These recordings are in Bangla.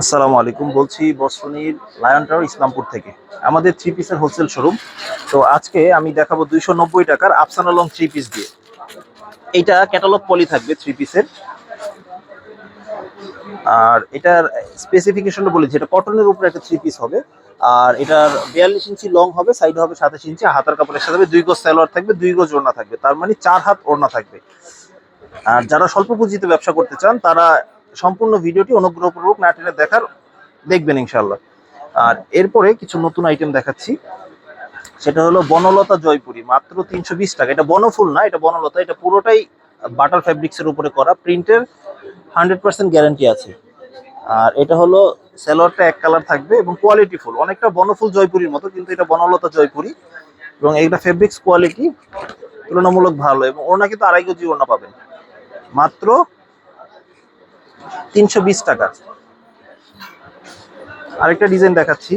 আসসালামু আলাইকুম, বলছি বসফনির লায়ন টাওয়ার ইসলামপুর থেকে। আমাদের থ্রি পিসের হোলসেল শোরুম তো আজকে আমি দেখাবো দুইশো নব্বই টাকার আফসানা লং থ্রি পিস দিয়ে। এইটা ক্যাটালগ পলি থাকবে থ্রি পিসের আর এটার স্পেসিফিকেশনটা বলেছি, এটা কটনের উপরে একটা থ্রি পিস হবে। আর এটার বিয়াল্লিশ ইঞ্চি লং হবে সাইড হবে সাতাশ ইঞ্চি হাতার কাপড়ের সাথে দুই গজ সালোয়ার থাকবে, দুই গজ ওড়না থাকবে। তার মানে চার হাত ওড়না থাকবে। আর যারা স্বল্প পুঁজিতে ব্যবসা করতে চান, তারা সম্পূর্ণ ভিডিওটি অনুগ্রহপূর্বক না দেখার দেখবেন ইনশাল্লাহ আর এরপরে কিছু নতুন আইটেম দেখাচ্ছি। সেটা হলো বনলতা জয়পুরি, মাত্র তিনশো বিশ টাকা। এটা বনফুল না, এটা বনলতা। এটা পুরোটাই বাটার ফ্যাব্রিক্সের উপরে করা। প্রিন্টের হান্ড্রেড পার্সেন্ট গ্যারান্টি আছে। আর এটা হলো স্যালোয়ারটা এক কালার থাকবে এবং কোয়ালিটি ফুল অনেকটা বনফুল জয়পুরির মতো, কিন্তু এটা বনলতা জয়পুরি। এবং এইটা ফেব্রিক্স কোয়ালিটি তুলনামূলক ভালো এবং ওড়না কিন্তু আড়াই কেজি পাবেন। মাত্র তিনশো বিশ টাকা। আরেকটা ডিজাইন দেখাচ্ছি।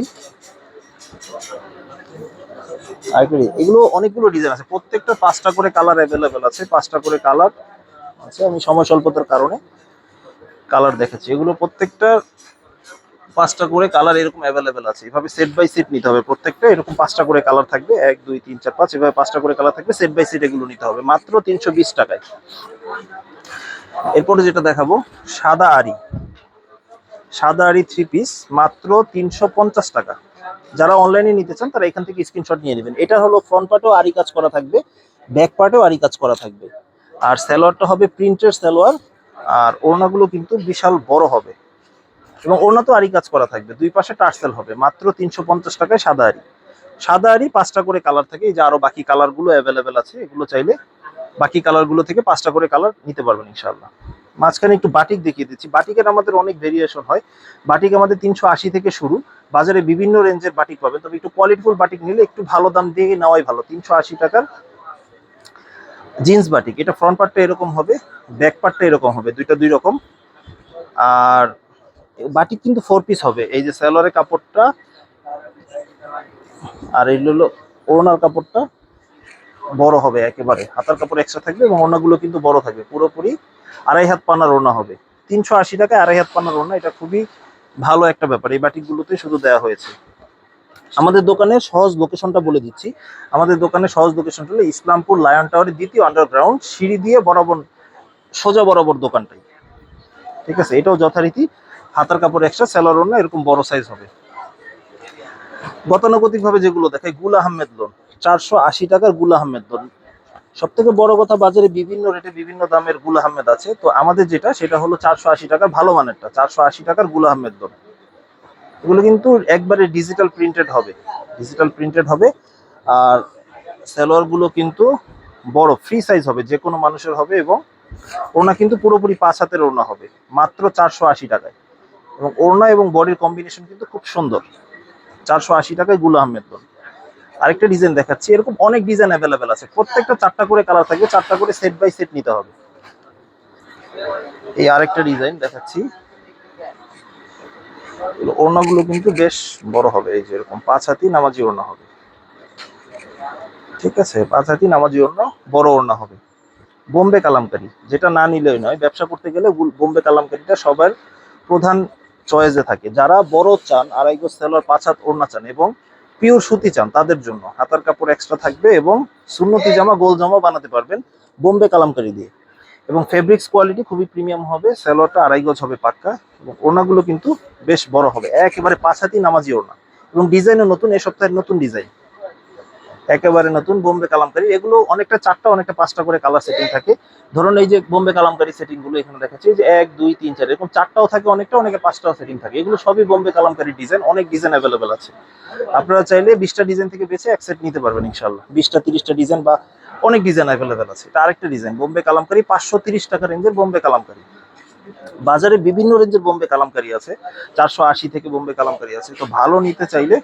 এগুলো অনেকগুলো ডিজাইন আছে। প্রত্যেকটা পাঁচটা করে কালার অ্যাভেলেবেল আছে, পাঁচটা করে কালার আছে। আমি সময় স্বল্পতার কারণে কালার দেখাচ্ছি। এগুলো প্রত্যেকটা পাঁচটা করে কালার এরকম অ্যাভেলেবেল আছে। এভাবে সেট বাই সেট নিতে হবে। প্রত্যেকটা এরকম পাঁচটা করে কালার থাকবে। এক, দুই, তিন, চার, পাঁচ, এভাবে পাঁচটা করে কালার থাকবে। সেট বাই সেট এগুলো নিতে হবে। মাত্র তিনশো বিশ টাকায়। এরপরে যেটা দেখাবো, সাদা আড়ি। সাদা আড়ি থ্রি পিস মাত্র তিনশো পঞ্চাশ টাকা। যারা অনলাইনে নিতে চান, তারা এখান থেকে স্ক্রিনশট নিয়ে নেবেন। এটা হলো ফ্রন্ট পার্টেও আড়ি কাজ করা থাকবে ব্যাক পার্টেও আড়ি কাজ করা থাকবে। আর সালোয়ারটা হবে প্রিন্টের সালোয়ার, আর ওড়নাগুলো কিন্তু বিশাল বড় হবে। এবং ওড়না তো আড়ি কাজ করা থাকবে, দুই পাশে টার্সেল হবে, মাত্র তিনশো পঞ্চাশ টাকায় সাদা আড়ি। সাদা আড়ি পাঁচটা করে কালার থাকে, এই যে আরও বাকি কালারগুলো অ্যাভেলেবেল আছে, এগুলো চাইলে বাকি কালারগুলো থেকে পাঁচটা করে কালার নিতে পারবেন ইনশাল্লাহ মাঝখানে একটু বাটিক দেখিয়ে দিচ্ছি। বাটিকের আমাদের অনেক ভেরিয়েশন হয়। বাটিক আমাদের তিনশো আশি থেকে শুরু। বাজারে বিভিন্ন রেঞ্জের বাটিক পাবেন। তবে একটু কোয়ালিটিফুল বাটিক নিলে একটু ভালো দাম দিয়ে নেওয়াই ভালো। তিনশো আশি টাকার জিন্স বাটিক এটা ফ্রন্ট পার্টটা এরকম হবে ব্যাক পার্টটা এরকম হবে। দুইটা দুই রকম। আর বাটিক কিন্তু ফোর পিস হবে। এই যে স্যালোয়ারের কাপড়টা, আর এই হলো ওড়নার কাপড়টা। বড় হবে একেবারে। হাতার কাপড় এক্সট্রা থাকবে এবং ওড়নাগুলো কিন্তু বড় থাকবে, পুরোপুরি আড়াই হাত পানার ওড়না হবে। তিনশো আশি টাকায় আড়াই হাত পানার ওড়না, এটা খুবই ভালো একটা ব্যাপার। এই বাটিকগুলোতে শুধু দেওয়া হয়েছে। আমাদের দোকানে সহজ লোকেশনটা বলে দিচ্ছি। আমাদের দোকানে সহজ লোকেশনটা হলো ইসলামপুর লায়ন টাওয়ারের দ্বিতীয় আন্ডারগ্রাউন্ড সিঁড়ি দিয়ে বরাবর, সোজা বরাবর দোকানটাই। ঠিক আছে? এটাও যথারীতি হাতার কাপড় এক্সট্রা স্যালোর ওড়না, এরকম বড় সাইজ হবে। গতানুগতিক ভাবে যেগুলো দেখায় গুল আহমেদ লোন চারশো আশি টাকার গুল আহমেদ। সব থেকে বড় কথা বাজারে বিভিন্ন রেটে বিভিন্ন দামের গুল আহমেদ আছে। তো আমাদের যেটা, সেটা হলো চারশো আশি টাকার ভালো মানেরটা, চারশো আশি টাকার গুল আহমেদ লোন এগুলো কিন্তু একবারে ডিজিটাল প্রিন্টেড হবে ডিজিটাল প্রিন্টেড হবে। আর সালোয়ারগুলো কিন্তু বড় ফ্রি সাইজ হবে, যে কোনো মানুষের হবে এবং ওড়না কিন্তু পুরোপুরি পাঁচ হাতের ওড়না হবে, মাত্র চারশো আশি টাকায়। এবং ওড়না এবং বডির কম্বিনেশন কিন্তু খুব সুন্দর, চারশো আশি টাকায় গুল আহমেদ আরেকটা ডিজাইন দেখাচ্ছি। এরকম অনেক ডিজাইন অ্যাভেলেবেল আছে। প্রত্যেকটা চারটা করে কালার থাকবে, চারটা করে সেট বাই সেট নিতে হবে। এই আরেকটা ডিজাইন দেখাচ্ছি। ওড়নাগুলো কিন্তু বেশ বড় হবে। এই যে এরকম পাঁচ হাতি নামাজি ওড়না হবে। ঠিক আছে, পাঁচ হাতি নামাজি ওড়না, বড় ওড়না হবে। বোম্বে কালামকারি, যেটা না নিলেই নয়। ব্যবসা করতে গেলে বোম্বে কালামকারিটা সবার প্রধান চয়েসে থাকে। যারা বড় চান, আড়াই গজ সেলোয়ার পাঁচ হাত ওড়না চান এবং পিওর সুতি চান তাদের জন্য। হাতার কাপড় এক্সট্রা থাকবে এবং সুন্নতি জামা, গোল জামা বানাতে পারবেন বোম্বে কালামকারি দিয়ে। এবং ফেব্রিক্স কোয়ালিটি খুবই প্রিমিয়াম হবে স্যালোয়ারটা আড়াই গজ হবে পাক্কা এবং ওড়নাগুলো কিন্তু বেশ বড় হবে। একেবারে পাঁচ হাতি নামাজি ওড়না। এবং ডিজাইনও নতুন, এ সপ্তাহের নতুন ডিজাইন একেবারে নতুন বোম্বে কালামকারি। এগুলো অনেকটা চারটা, অনেকটা পাঁচটা করে কালার সেটিং থাকে। ধরুন এই যে বোম্বে কালামকারি সেটিংগুলো এখানে দেখাচ্ছি যে এক, দুই, তিন, চার, এরকম চারটাও থাকে, অনেকটা, অনেকে পাঁচটাও সেটিং থাকে। এগুলো সবই বোম্বে কালামকারি ডিজাইন অনেক ডিজাইন অ্যাভেলেবেল আছে। আপনারা চাইলে বিশটা ডিজাইন থেকে বেছে এক সেট নিতে পারবেন ইনশাল্লাহ বিশটা, তিরিশটা ডিজাইন বা অনেক ডিজাইন অ্যাভেলেবেল আছে। এটা আরেকটা ডিজাইন বোম্বে কালামকারি, পাঁচশো তিরিশ টাকা রেঞ্জের বোম্বে কালামকারি। বাজারে বিভিন্ন রেঞ্জের বোম্বে কালামকারি আছে। চারশো আশি থেকে বোম্বে কালামকারি আছে। তো ভালো নিতে চাইলে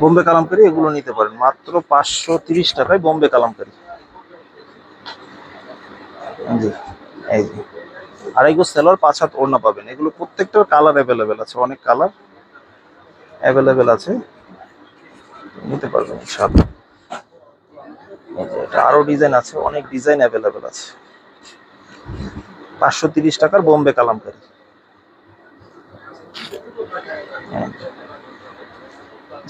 বোম্বে কালামকারি এগুলো নিতে পারেন। মাত্র পাঁচশো তিরিশ টাকায় বোম্বে কালামকারি। জি, এই যে। আড়াই গো সেলার পাঁচ হাত ওড়না পাবেন। এগুলো প্রত্যেকটার কালার অ্যাভেলেবেল আছে, অনেক কালার অ্যাভেলেবেল আছে। নিতে পারবেন ইনশাআল্লাহ। এটা আরও ডিজাইন আছে, অনেক ডিজাইন অ্যাভেলেবেল আছে। পাঁচশো তিরিশ টাকার বোম্বে কালামকারি।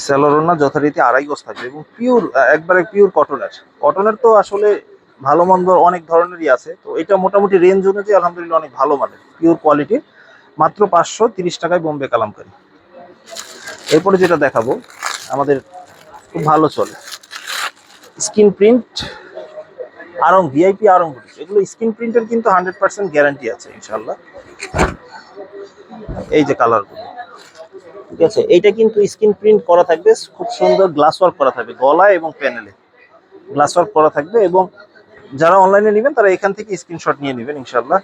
স্যালোরোনা যথারীতি আড়াই গজ থাকবে এবং পিওর একবারে পিওর কটনের কটনের তো আসলে ভালো মন্দ অনেক ধরনেরই আছে। তো এটা মোটামুটি রেঞ্জ অনুযায়ী আলহামদুলিল্লাহ অনেক ভালো মানের পিওর কোয়ালিটির মাত্র পাঁচশো তিরিশ টাকায় বোম্বে কালামকারি। এরপরে যেটা দেখাবো, আমাদের খুব ভালো চলে। Screen print Aarong VIP Aarong boutique এগুলো স্ক্রিন প্রিন্টের কিন্তু হান্ড্রেড পার্সেন্ট গ্যারান্টি আছে ইনশাল্লাহ এই যে কালারগুলো ঠিক আছে? এইটা কিন্তু স্ক্রিন প্রিন্ট করা থাকবে, খুব সুন্দর গ্লাস ওয়ার্ক করা থাকবে, গলায় এবং প্যানেলে গ্লাস ওয়ার্ক করা থাকবে এবং যারা অনলাইনে নেবেন, তারা এখান থেকে স্ক্রিনশট নিয়ে নেবেন ইনশাল্লাহ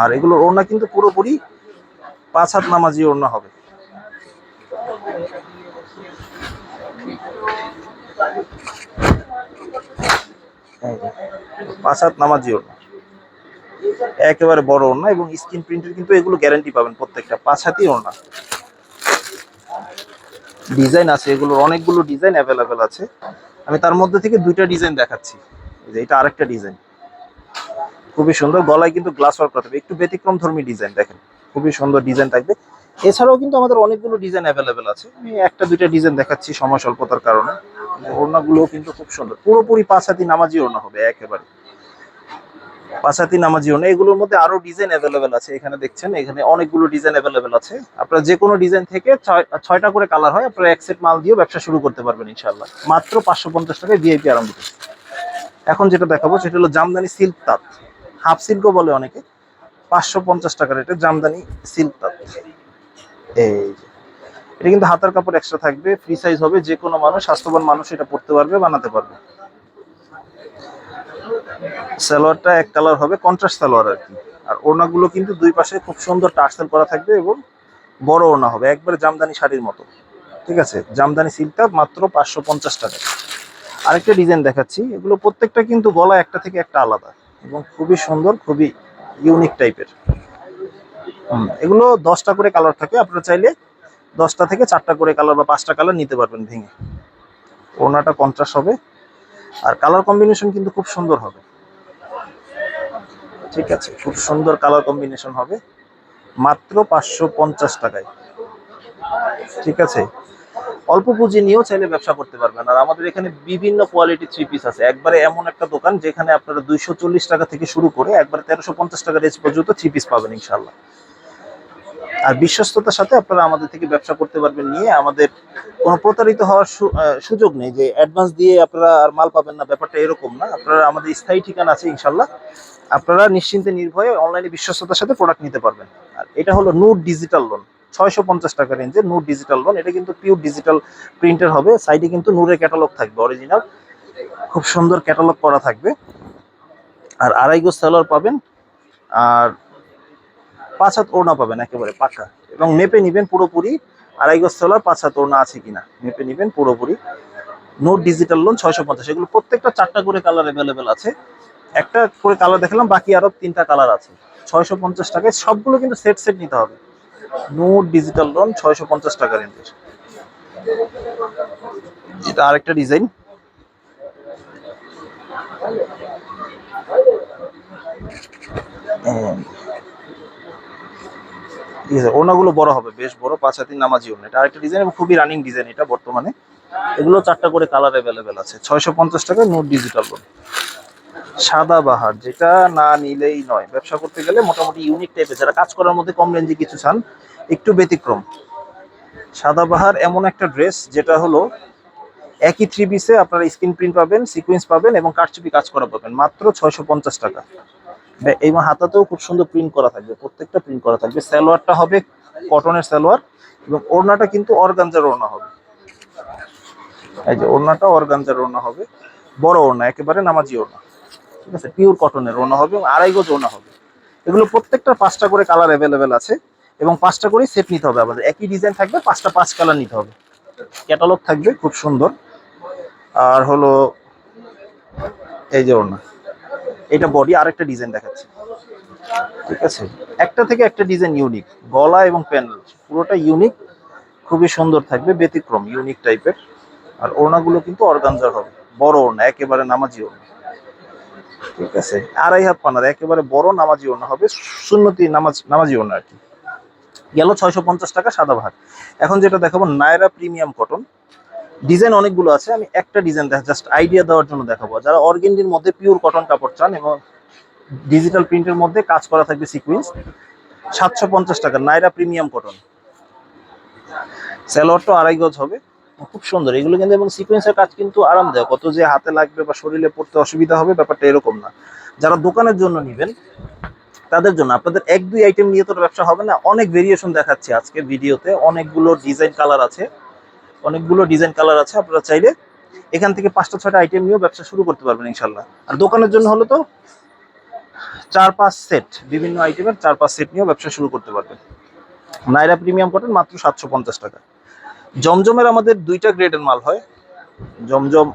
আর এগুলোর ওড়না কিন্তু পুরোপুরি পাঁচ হাত নামাজি ওড়না হবে। পাঁচ হাত নামাজি ওড়না। একেবারে বড় ওড়না এবং স্ক্রিন প্রিন্টের কিন্তু এগুলো গ্যারান্টি পাবেন প্রত্যেকটা, পাঁচ হাতই ওড়না। ডিজাইন আছে, এগুলোর অনেকগুলো ডিজাইন অ্যাভেলেবেল আছে। আমি তার মধ্যে থেকে দুইটা ডিজাইন দেখাচ্ছি। এটা আরেকটা ডিজাইন। খুবই সুন্দর, গলায় কিন্তু গ্লাস ওয়ার্ক করা একটু ব্যতিক্রম ধর্মী ডিজাইন, দেখেন। খুবই সুন্দর ডিজাইন থাকবে। এছাড়াও কিন্তু আমাদের অনেকগুলো ডিজাইন অ্যাভেলেবেল আছে। আমি একটা, দুইটা ডিজাইন দেখাচ্ছি সময় স্বল্পতার কারণে। ওড়নাগুলো কিন্তু খুব সুন্দর। পুরোপুরি পাঁচ হাতি নামাজি ওড়না হবে, একেবারে। পাঁচাতি নামাজি ওড়না এগুলোর মধ্যে আরও ডিজাইন অ্যাভেলেবেল আছে। এখানে দেখছেন, এখানে অনেকগুলো ডিজাইন অ্যাভেলেবেল আছে। আপনারা যে কোনো ডিজাইন থেকে ছয়- ছয়টা করে কালার হয়, আপনারা এক সেট মাল দিয়ে ব্যবসা শুরু করতে পারবেন ইনশাল্লাহ মাত্র পাঁচশো পঞ্চাশ টাকায় ভিআইপি আরম্ভ এখন যেটা দেখাবো, সেটা হলো জামদানি সিল্ক তাঁত। হাফ সিল্কও বলে অনেকে। পাঁচশো পঞ্চাশ টাকার এটা জামদানি সিল্ক তাঁত। এই এটা কিন্তু হাতার কাপড় এক্সট্রা থাকবে ফ্রি সাইজ হবে যে কোনো মানুষ, স্বাস্থ্যবান মানুষ এটা পড়তে পারবে, বানাতে পারবে। সালোয়ারটা এক কালার হবে কন্ট্রাস্ট সালোয়ার আর কি। আর ওড়নাগুলো কিন্তু দুই পাশে খুব সুন্দর টার্সেল করা থাকবে এবং বড় ওড়না হবে, একবারে জামদানি শাড়ির মতো। ঠিক আছে? জামদানি সিল্কটা মাত্র পাঁচশো পঞ্চাশ টাকা। আরেকটা ডিজাইন দেখাচ্ছি, এগুলো প্রত্যেকটা কিন্তু গলা একটা থেকে একটা আলাদা এবং খুবই সুন্দর, খুবই ইউনিক টাইপের এগুলো দশটা করে কালার থাকে, আপনারা চাইলে দশটা থেকে চারটা করে কালার বা পাঁচটা কালার নিতে পারবেন ভেঙে। ওড়নাটা কন্ট্রাস্ট হবে। আর কালার কম্বিনেশন কিন্তু খুব সুন্দর হবে। ঠিক আছে, খুব সুন্দর কালার কম্বিনেশন হবে। মাত্র পাঁচশো পঞ্চাশ টাকায়। ঠিক আছে? অল্প পুঁজি নিয়েও চাইলে ব্যবসা করতে পারবেন। আর আমাদের এখানে বিভিন্ন কোয়ালিটি থ্রি পিস আছে। একবারে এমন একটা দোকান যেখানে আপনারা দুইশো চল্লিশ টাকা থেকে শুরু করে একবারে তেরোশো পঞ্চাশ টাকা রেঞ্জ পর্যন্ত থ্রি পিস পাবেন ইনশাল্লাহ আর বিশ্বস্ততার সাথে আপনারা আমাদের থেকে ব্যবসা করতে পারবেন নিয়ে আমাদের কোনো প্রতারিত হওয়ার সুযোগ নেই যে অ্যাডভান্স দিয়ে আপনারা আর মাল পাবেন না, ব্যাপারটা এরকম না। আপনারা আমাদের স্থায়ী ঠিকানা আছে ইনশাল্লাহ আপনারা নিশ্চিন্তে নির্ভয়ে অনলাইনে বিশ্বস্ততার সাথে প্রোডাক্ট নিতে পারবেন। আর এটা হলো নূর ডিজিটাল লোন ছয়শো পঞ্চাশ টাকা রেঞ্জের নূর ডিজিটাল লোন এটা কিন্তু পিওর ডিজিটাল প্রিন্টের হবে। সাইডে কিন্তু নূরের ক্যাটালগ থাকবে অরিজিনাল খুব সুন্দর ক্যাটালগ করা থাকবে। আর আড়াই গো সেলার পাবেন। আর পাঁচ হাত ওড়না পাবেন একেবারে পাকা। এবং মেপে নিবেন পুরোপুরি আড়াই গজ সেলার পাঁচ হাত ওড়না আছে কিনা। মেপে নিবেন পুরোপুরি। নোট ডিজিটাল লোন ছয়শো পঞ্চাশ। এগুলো প্রত্যেকটা চারটা করে কালার অ্যাভেলেবেল আছে। একটা করে কালার দেখালাম, বাকি আরও তিনটা কালার আছে। ছয়শো পঞ্চাশ টাকায় সবগুলো কিন্তু সেট সেট নিতে হবে। নোট ডিজিটাল লোন ছয়শো পঞ্চাশ টাকা রেঞ্জের। এটা আরেকটা ডিজাইন। ঠিক ওনাগুলো বড় হবে, বেশ বড়, পাঁচ হাতি নামাজি ওনা এটা আরেকটা ডিজাইন এবং খুবই রানিং ডিজাইন এটা বর্তমানে। এগুলো চারটা করে কালার অ্যাভেলেবেল আছে। ছয়শো পঞ্চাশ টাকা, নোট ডিজিটাল লোন সাদা বাহার, যেটা না নিলেই নয়। ব্যবসা করতে গেলে মোটামুটি ইউনিক টাইপের যারা কাজ করার মধ্যে কম রেঞ্জে কিছু চান, একটু ব্যতিক্রম। সাদা বাহার এমন একটা ড্রেস যেটা হলো একই থ্রি পিসে আপনারা স্ক্রিন প্রিন্ট পাবেন সিকোয়েন্স পাবেন, এবং কারচুপি কাজ করা পাবেন। মাত্র ছয়শো পঞ্চাশ টাকা। এবং হাতাতেও খুব সুন্দর প্রিন্ট করা থাকবে, প্রত্যেকটা প্রিন্ট করা থাকবে। সালোয়ারটা হবে কটনের সালোয়ার এবং ওড়নাটা কিন্তু অর্গানজার ওড়না হবে। এই যে ওড়নাটা অর্গানজার ওড়না হবে, বড় ওড়না, একেবারে নামাজি ওড়না, ঠিক আছে? পিওর কটনের ওড়না হবে এবং আড়াই গজ ওড়না হবে। এগুলো প্রত্যেকটা পাঁচটা করে কালার অ্যাভেলেবেল আছে এবং পাঁচটা করে সেট নিতে হবে আমাদের। একই ডিজাইন থাকবে, পাঁচটা পাঁচ কালার নিতে হবে। ক্যাটালগ থাকবে, খুব সুন্দর। আর হলো এই যে ওড়না। এটা বডি আরেকটা ডিজাইন দেখাচ্ছে। ঠিক আছে? একটা থেকে একটা ডিজাইন ইউনিক গলা এবং প্যানেল পুরোটা ইউনিক খুবই সুন্দর থাকবে, ব্যতিক্রম ইউনিক টাইপের আর ওড়নাগুলো কিন্তু অর্গানজার হবে। বড় ওড়না, একেবারে নামাজি ওড়না। ঠিক আছে? আড়াই হাত পানার, একেবারে বড় নামাজি ওড়না হবে সুন্নতি নামাজ, নামাজি ওড়না আর কি। গেল ছয়শো পঞ্চাশ টাকা সাদা ভাত এখন যেটা দেখাবো, নায়রা প্রিমিয়াম কটন ডিজাইন অনেকগুলো আছে, আমি একটা ডিজাইন দেখা জাস্ট আইডিয়া দেওয়ার জন্য দেখাবো। যারা অর্গেন্ডির মধ্যে পিওর কটন কাপড় চান এবং ডিজিটাল প্রিন্টের মধ্যে কাজ করা থাকবে সিকুয়েন্স সাতশো পঞ্চাশ টাকা নাইরা প্রিমিয়াম কটন স্যালোয়ারটা আড়াই গজ হবে, খুব সুন্দর। এগুলো কিন্তু এবং সিকোয়েন্সের কাজ কিন্তু আরামদায়ক। কত যে হাতে লাগবে বা শরীরে পড়তে অসুবিধা হবে, ব্যাপারটা এরকম না। যারা দোকানের জন্য নেবেন, তাদের জন্য। আপনাদের এক দুই আইটেম নিয়ে তো ব্যবসা হবে না। অনেক ভেরিয়েশন দেখাচ্ছি আজকে ভিডিওতে অনেকগুলো ডিজাইন কালার আছে। অনেকগুলো ডিজাইন কালার আছে, আপনারা চাইলে এখান থেকে পাঁচটা, ছয়টা আইটেম নিয়েও ব্যবসা শুরু করতে পারবেন ইনশাল্লাহ। আর দোকানের জন্য হলো তো চার, পাঁচ সেট বিভিন্ন আইটেমের চার, পাঁচ সেট নিয়েও ব্যবসা শুরু করতে পারবেন। নাইরা প্রিমিয়াম কটন মাত্র সাতশো পঞ্চাশ টাকা। জমজমের আমাদের দুইটা গ্রেডের মাল হয়। জমজম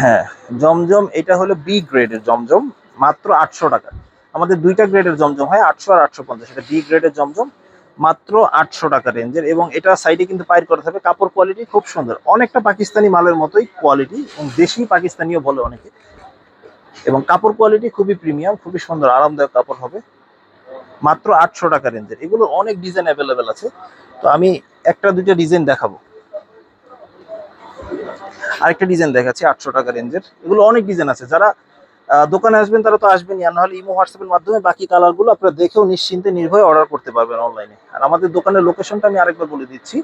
হ্যাঁ জমজম এটা হলো বি গ্রেডের জমজম, মাত্র আটশো টাকা। আমাদের দুইটা গ্রেডের জমজম হয়, আটশো আর আটশো পঞ্চাশ। এটা বি গ্রেডের জমজম মাত্র আটশো টাকা রেঞ্জের এবং এটা সাইডে কিন্তু পাইর করা থাকবে। কাপড় কোয়ালিটি খুব সুন্দর। অনেকটা পাকিস্তানি মালের মতোই কোয়ালিটি এবং দেশি পাকিস্তানিও বলে অনেকে। এবং কাপড় কোয়ালিটি খুবই প্রিমিয়াম খুবই সুন্দর, আরামদায়ক কাপড় হবে। মাত্র আটশো টাকা রেঞ্জের। এগুলো অনেক ডিজাইন অ্যাভেলেবেল আছে। তো আমি একটা, দুইটা ডিজাইন দেখাবো। আরেকটা ডিজাইন দেখাচ্ছি, আটশো টাকা রেঞ্জের। এগুলো অনেক ডিজাইন আছে। যারা দোকানে আসবেন, তারা তো আসবেনই। আর নাহলে ইমো হোয়াটসঅ্যাপের মাধ্যমে বাকি কালারগুলো আপনারা দেখেও নিশ্চিন্তে নির্ভয়ে অর্ডার করতে পারবেন অনলাইনে আর আমাদের দোকানের লোকেশনটা আমি আরেকবার বলে দিচ্ছি।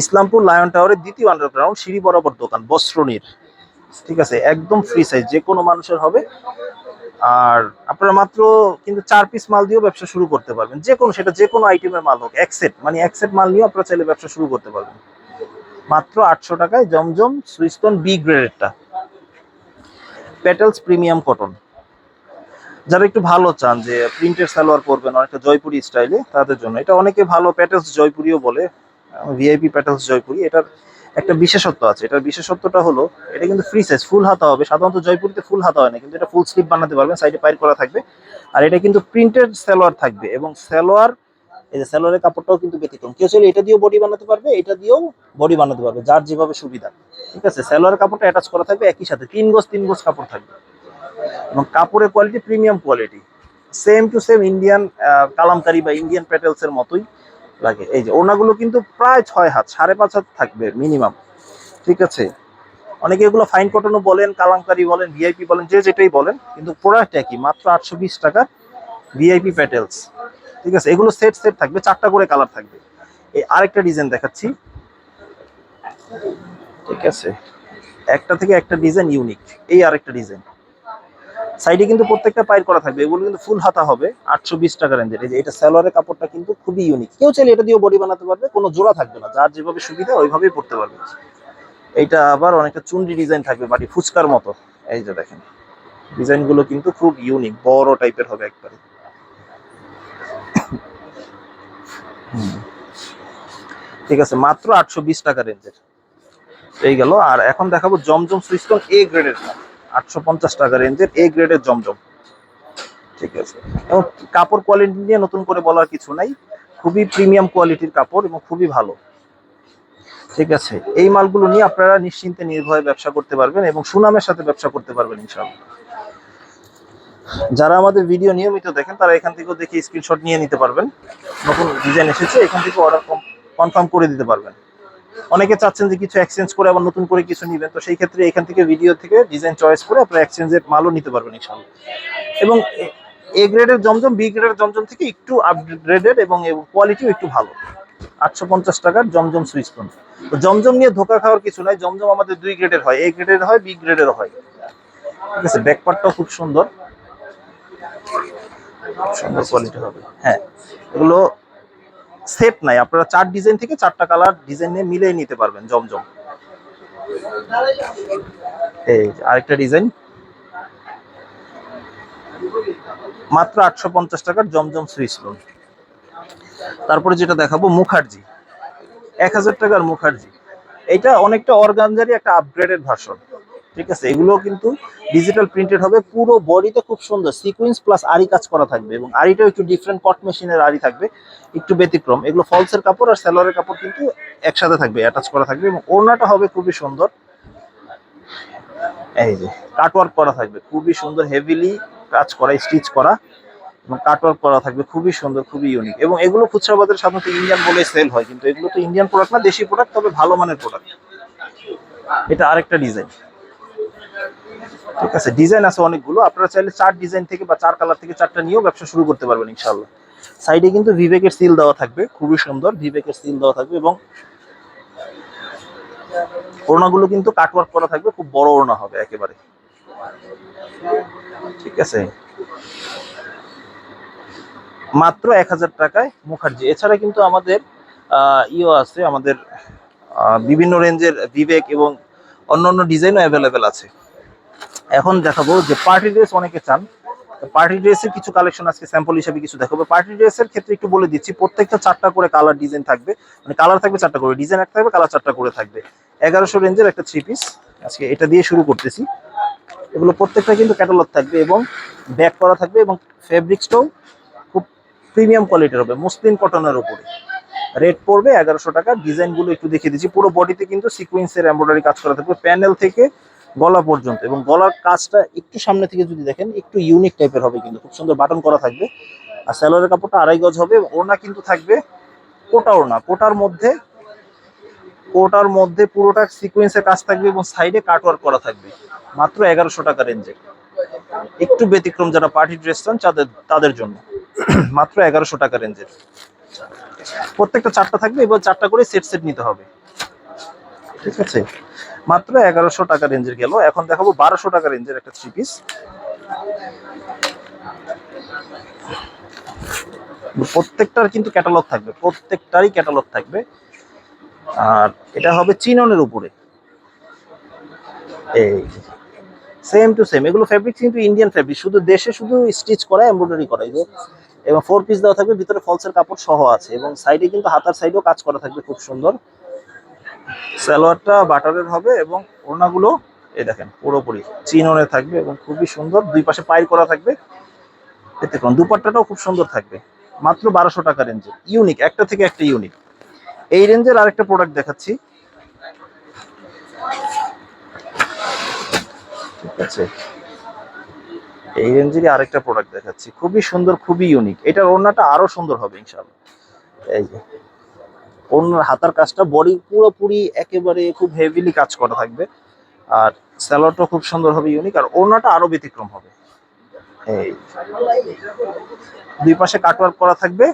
ইসলামপুর লায়ন টাওয়ারের দ্বিতীয় আন্ডারগ্রাউন্ড সিঁড়ি বরাবর দোকান, বস্ত্রনীর। ঠিক আছে? একদম ফ্রি সাইজ যে কোনো মানুষের হবে। আর আপনারা মাত্র কিন্তু চার পিস মাল দিয়েও ব্যবসা শুরু করতে পারবেন। যে কোনো, সেটা যে কোনো আইটেমের মাল হোক, এক সেট মানে এক সেট মাল নিয়েও আপনারা চাইলে ব্যবসা শুরু করতে পারবেন। মাত্র আটশো টাকায় জমজম সুইস্টন বি গ্রেডেরটা পেটেলস প্রিমিয়াম কটন যারা একটু ভালো চান যে প্রিন্টের সালোয়ার পরবেন, অনেকটা জয়পুরি স্টাইলে, তাদের জন্য। এটা অনেকে ভালো প্যাটেলস জয়পুরিও বলে ভিআইপি প্যাটেলস জয়পুরি। এটার একটা বিশেষত্ব আছে। এটার বিশেষত্বটা হলো, এটা কিন্তু ফ্রি সাইজ ফুল হাতা হবে। সাধারণত জয়পুরিতে ফুল হাতা হয় না, কিন্তু এটা ফুল স্লিপ বানাতে পারবেন সাইডে পাইর করা থাকবে। আর এটা কিন্তু প্রিন্টেড সালোয়ার থাকবে এবং সালোয়ার এই যে সালোয়ারের কাপড়টাও কিন্তু ব্যতিক্রম। কেউ চাইলে এটা দিয়েও বডি বানাতে পারবে, এটা দিয়েও বডি বানাতে পারবে, যার যেভাবে সুবিধা। ঠিক আছে? সালোয়ারের কাপড়টা অ্যাটাচ করা থাকবে, একই সাথে তিন গজ তিন গজ কাপড় থাকবে। এবং কাপড়ের quality premium quality same to same Indian kalamkari বা ইন্ডিয়ান প্যাটেলস এর মতোই লাগে। এই যে ওনাগুলো কিন্তু প্রায় ছয় হাত, সাড়ে পাঁচ হাত থাকবে মিনিমাম ঠিক আছে? অনেকে এগুলো ফাইন কটনও বলেন, কালামকারি বলেন ভিআইপি বলেন, যে যেটাই বলেন, কিন্তু প্রোডাক্ট একই, মাত্র আটশো বিশ টাকার ভিআইপি প্যাটেলস ঠিক আছে? এগুলো সেট সেট থাকবে, চারটা করে কালার থাকবে। এই আরেকটা ডিজাইন দেখাচ্ছি। ঠিক আছে? একটা থেকে একটা ডিজাইন ইউনিক এই আরেকটা ডিজাইন সাইডে কিন্তু প্রত্যেকটা পাইর করা থাকবে। এগুলো কিন্তু ফুল হাতা হবে, আটশো বিশ টাকা রেঞ্জের এই যে, এটা স্যালোয়ারের কাপড়টা কিন্তু খুবই ইউনিক কেউ চাইলে এটা দিয়েও বডি বানাতে পারবে, কোনো জোড়া থাকবে না। যার যেভাবে সুবিধা, ওইভাবেই পড়তে পারবে। এইটা আবার অনেকটা চুন্ডি ডিজাইন থাকবে বাড়ি ফুচকার মতো। এই যে দেখেন ডিজাইনগুলো কিন্তু খুব ইউনিক বড় টাইপের হবে একবারে। ঠিক আছে, মাত্র আটশো বিশ টাকা রেঞ্জের। এই গেল, আর এখন দেখাবো জমজম সুইসকন এ গ্রেডের। আটশো পঞ্চাশ টাকা রেঞ্জের এ গ্রেডের জমজম। ঠিক আছে, এবং কাপড় কোয়ালিটি নিয়ে নতুন করে বলার কিছু নাই। খুবই প্রিমিয়াম কোয়ালিটির কাপড় এবং খুবই ভালো। ঠিক আছে, এই মালগুলো নিয়ে আপনারা নিশ্চিন্তে নির্ভয়ে ব্যবসা করতে পারবেন এবং সুনামের সাথে ব্যবসা করতে পারবেন ইনশাআল্লাহ। যারা আমাদের ভিডিও নিয়মিত দেখেন, তারা এখান থেকেও দেখে স্ক্রিনশট নিয়ে নিতে পারবেন। নতুন ডিজাইন এসেছে, এখান থেকে অর্ডার কনফার্ম করে দিতে পারবেন। অনেকে চাচ্ছেন যে কিছু এক্সচেঞ্জ করে আবার নতুন করে কিছু নেবেন, তো সেই ক্ষেত্রে এখান থেকে ভিডিও থেকে ডিজাইন চয়েস করে আপনারা এক্সচেঞ্জের মালও নিতে পারবেন ইনশাআল্লাহ। এবং এ গ্রেডের জমজম বি গ্রেডের জমজম থেকে একটু আপগ্রেডেড এবং কোয়ালিটিও একটু ভালো। আটশো পঞ্চাশ টাকার জমজম সুইচকন তো জমজম নিয়ে ধোকা খাওয়ার কিছু নাই, জমজম আমাদের দুই গ্রেডের হয়। এ গ্রেডের হয় বি গ্রেডের হয়। ঠিক আছে ব্যাকপার্টটাও খুব সুন্দর। সুন্দর কোয়ালিটি হবে। হ্যাঁ। এগুলো সেট নাই। আপনারা চার ডিজাইন থেকে চারটা কালার ডিজাইন নিয়ে মিলিয়ে নিতে পারবেন জমজম। এই আরেকটা ডিজাইন মাত্র আটশো পঞ্চাশ টাকার জমজম সুইচ লোন তারপরে যেটা দেখাবো মুখার্জি। এক হাজার টাকার মুখার্জি। এটা অনেকটা অর্গানজারি একটা আপগ্রেডেড ভার্সন ঠিক আছে? এগুলো কিন্তু ডিজিটাল প্রিন্টেড হবে। পুরো বডিতে খুব সুন্দর। সিকুয়েন্স প্লাস আরি কাজ করা থাকবে এবং আরিটাও একটু ডিফারেন্ট কট মেশিনের আরি থাকবে। একটু ব্যতিক্রম। এগুলো ফলসের কাপড় আর স্যালোয়ারের কাপড় কিন্তু একসাথে থাকবে অ্যাটাচ করা থাকবে এবং ওড়নাটা হবে খুবই সুন্দর। এই যে কাটওয়ার্ক করা থাকবে। খুবই সুন্দর হেভিলি কাজ করা স্টিচ করা এবং কাটওয়ার্ক করা থাকবে। খুবই সুন্দর, খুবই ইউনিক এবং এগুলো খুচরা বাজারে সাধারণত ইন্ডিয়ান বলে সেল হয়। কিন্তু এগুলো তো ইন্ডিয়ান প্রোডাক্ট না, দেশি প্রোডাক্ট তবে ভালো মানের প্রোডাক্ট এটা আরেকটা ডিজাইন ঠিক আছে ডিজাইন আছে অনেকগুলো। আপনারা চাইলে চার ডিজাইন থেকে বা চার কালার থেকে চারটা নিয়েও ব্যবসা শুরু করতে পারবেন ইনশাল্লাহ সাইডে কিন্তু ভিভেকের সিল দেওয়া থাকবে, খুবই সুন্দর ভিভেকের সিল দেওয়া থাকবে এবং ওড়নাগুলো কিন্তু কাটওয়ার্ক করা থাকবে, খুব বড় ওড়না হবে একেবারে। ঠিক আছে? মাত্র এক হাজার টাকায় মুখার্জি। এছাড়া কিন্তু আমাদের ইও আছে, আমাদের বিভিন্ন রেঞ্জের বিবেক এবং অন্যান্য ডিজাইনও অ্যাভেলেবেল আছে। এখন দেখাবো যে পার্টি ড্রেস অনেকে চান। পার্টি ড্রেসের কিছু কালেকশন আজকে স্যাম্পল হিসেবে কিছু দেখাবো। পার্টি ড্রেসের ক্ষেত্রে একটু বলে দিচ্ছি, প্রত্যেকটা চারটা করে কালার ডিজাইন থাকবে। মানে কালার থাকবে চারটা করে ডিজাইন একটা থাকবে কালার চারটা করে থাকবে। এগারোশো রেঞ্জের একটা থ্রি পিস আজকে এটা দিয়ে শুরু করতেছি। এগুলো প্রত্যেকটা কিন্তু ক্যাটালগ থাকবে এবং ব্যাক করা থাকবে এবং ফেব্রিক্সটাও খুব প্রিমিয়াম কোয়ালিটির হবে মুসলিম কটনের উপরে। রেট পড়বে এগারোশো টাকা। ডিজাইনগুলো একটু দেখিয়ে দিচ্ছি। পুরো বডিতে কিন্তু সিকোয়েন্সের এমব্রয়ডারি কাজ করা থাকবে। প্যানেল থেকে গলা পর্যন্ত এবং গলার কাজটা একটু সামনে থেকে যদি দেখেন, একটু ইউনিক টাইপের হবে কিন্তু। খুব সুন্দর বাটন করা থাকবে। আর স্যালোয়ারের কাপড়টা আড়াই গজ হবে। ওড়না কিন্তু থাকবে কোটা ওড়না। কোটার মধ্যে কোটার মধ্যে পুরোটা সিকোয়েন্সের কাজ থাকবে এবং সাইডে কাটওয়ার্ক করা থাকবে। মাত্র এগারোশো টাকা রেঞ্জে একটু ব্যতিক্রম যারা পার্টি ড্রেস চান, তাদের তাদের জন্য। মাত্র এগারোশো টাকা রেঞ্জের প্রত্যেকটা চারটা থাকবে, এবার চারটা করে সেট সেট নিতে হবে। ঠিক আছে? মাত্র এগারোশো টাকা রেঞ্জের গেল। এখন দেখাবো বারোশো টাকা রেঞ্জের একটা থ্রি পিস প্রত্যেকটার কিন্তু ক্যাটালগ থাকবে, প্রত্যেকটারই ক্যাটালগ থাকবে। আর এটা হবে চিননের উপরে। এই সেম টু সেম এগুলো ফেব্রিক কিন্তু ইন্ডিয়ান ফেব্রিক শুধু দেশে শুধু স্টিচ করা এমব্রয়ডারি করা যে, এবং ফোর পিস দেওয়া থাকবে, ভিতরে ফলসের কাপড় সহ আছে, এবং সাইডে কিন্তু হাতার সাইডেও কাজ করা থাকবে, খুব সুন্দর। সালোয়ারটা বাটারের হবে এবং ওড়নাগুলো, এই দেখেন, পুরোপুরি চিননে থাকবে এবং খুবই সুন্দর। দুই পাশে পাইল করা থাকবে। এতে কোন দুপাট্টাটাও খুব সুন্দর থাকবে। মাত্র বারোশো টাকা রেঞ্জে ইউনিক, একটা থেকে একটা ইউনিক। এই রেঞ্জের আরেকটা প্রোডাক্ট দেখাচ্ছি। ঠিক আছে। এই রেঞ্জেরই আরেকটা প্রোডাক্ট দেখাচ্ছি। খুবই সুন্দর, খুবই ইউনিক এটার ওড়নাটা আরও সুন্দর হবে, ইনশাআল্লাহ। এই যে ওড়নার হাতার কাজটা বডি পুরোপুরি একেবারে খুব হেভিলি কাজ করা থাকবে। আর স্যালোয়ারটা খুব সুন্দর হবে ইউনিক আর ওড়নাটা আরও ব্যতিক্রম হবে। এই, দুই পাশে কাটওয়ার্ক করা থাকবে।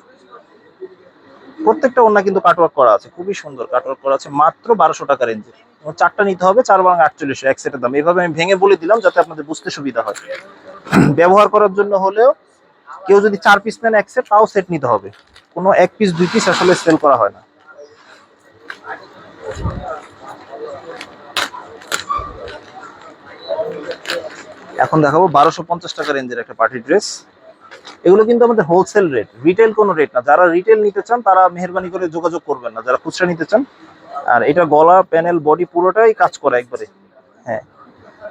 প্রত্যেকটা ওড়না কিন্তু কাটওয়ার্ক করা আছে, খুবই সুন্দর কাটওয়ার্ক করা আছে, মাত্র বারোশো টাকা রেঞ্জে চারটা নিতে হবে, চার বাং আটচল্লিশশো, এক সেটের দাম। এভাবে আমি ভেঙে বলে দিলাম যাতে আপনাদের বুঝতে সুবিধা হয়। ব্যবহার করার জন্য হলেও কেউ যদি চার পিস নেন এক সেট তাও সেট নিতে হবে। কোনো এক পিস দুই পিস আসলে সেল করা হয় না। এখন দেখাবো বারোশো পঞ্চাশ টাকা রেঞ্জের একটা পার্টি ড্রেস। এগুলো কিন্তু আমাদের হোলসেল রেট রিটেল কোনো রেট না। যারা রিটেল নিতে চান, তারা মেহরবানি করে যোগাযোগ করবেন না। যারা খুচরা নিতে চান, আর এটা গলা প্যানেল বডি পুরোটাই কাজ করে একবারে। হ্যাঁ।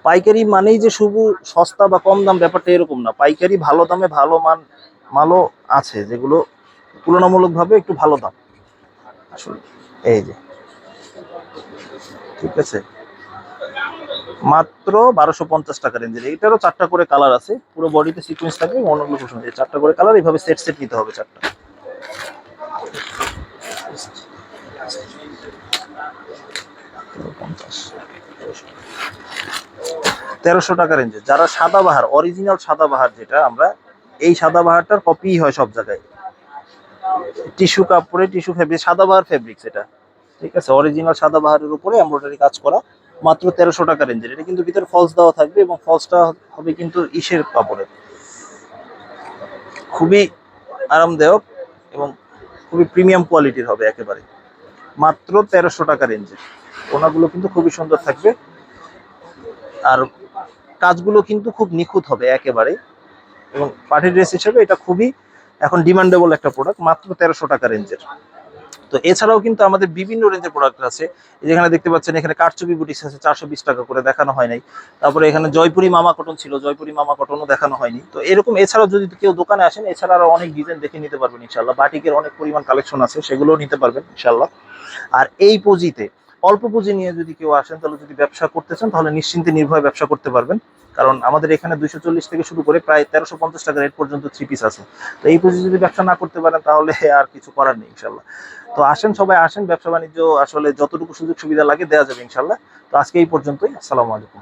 পাইকারি মানেই যে শুধু সস্তা বা কম দাম ব্যাপারটা এরকম না। পাইকারি ভালো দামে ভালো মান, মালও আছে, যেগুলো তুলনামূলকভাবে একটু ভালো দাম। আসলে এই যে। ঠিক আছে? মাত্র বারোশো পঞ্চাশ টাকা রেঞ্জের এটারও চারটা করে কালার আছে। পুরো বডিতে সিকোয়েন্স থাকবে অন্যগুলো খুব সুন্দর চারটা করে কালার এইভাবে সেট সেট নিতে হবে চারটা। তেরোশো টাকা রেঞ্জে যারা সাদাবাহার অরিজিনাল সাদাবাহার যেটা, আমরা এই সাদাবাহারটার কপি হয় সব জায়গায়। টিস্যু কাপড়ে টিস্যু ফেব্রিক সাদাবাহার ফেব্রিক্স এটা ঠিক আছে? অরিজিনাল সাদা বাহারের উপরে এমব্রয়ডারি কাজ করা, মাত্র তেরোশো টাকা রেঞ্জের এটা কিন্তু ভিতরে ফলস দেওয়া থাকবে এবং ফলসটা হবে কিন্তু ইসের কাপড়ের খুবই আরামদায়ক এবং খুবই প্রিমিয়াম কোয়ালিটির হবে একেবারে। মাত্র তেরোশো টাকা রেঞ্জের ওনাগুলো কিন্তু খুবই সুন্দর থাকবে। আর কাজগুলো কিন্তু খুব নিখুঁত হবে একেবারে। এবং পার্টি ড্রেস হিসেবে এটা খুবই এখন ডিমান্ডেবল একটা প্রোডাক্ট মাত্র তেরোশো টাকা রেঞ্জের তো এছাড়াও কিন্তু আমাদের বিভিন্ন রেঞ্জের প্রোডাক্ট আছে। যেখানে দেখতে পাচ্ছেন, এখানে কারচুপি বুটিক্স আছে, চারশো বিশ টাকা করে দেখানো হয় নাই। তারপরে এখানে জয়পুরি মামা কটন ছিল, জয়পুরি মামা কটনও দেখানো হয়নি। তো এরকম এছাড়াও যদি কেউ দোকানে আসেন, এছাড়া আরও অনেক ডিজাইন দেখে নিতে পারবেন ইনশাল্লাহ বাটিকের অনেক পরিমাণ কালেকশন আছে, সেগুলোও নিতে পারবেন ইনশাল্লাহ আর এই পুঁজিতে, অল্প পুঁজি নিয়ে যদি কেউ আসেন, তাহলে যদি ব্যবসা করতে চান, তাহলে নিশ্চিন্তে নির্ভয় ব্যবসা করতে পারবেন। কারণ আমাদের এখানে দুইশো চল্লিশ থেকে শুরু করে প্রায় তেরোশো পঞ্চাশ টাকা রেট পর্যন্ত থ্রি পিস আছে। তো এই পুঁজি যদি ব্যবসা না করতে পারেন, তাহলে আর কিছু করার নেই ইনশাল্লাহ তো আসেন সবাই আসেন, ব্যবসা বাণিজ্য আসলে যতটুকু সুযোগ সুবিধা লাগে দেওয়া যাবে ইনশাল্লাহ তো আজকে এই পর্যন্তই, আসসালামু আলাইকুম।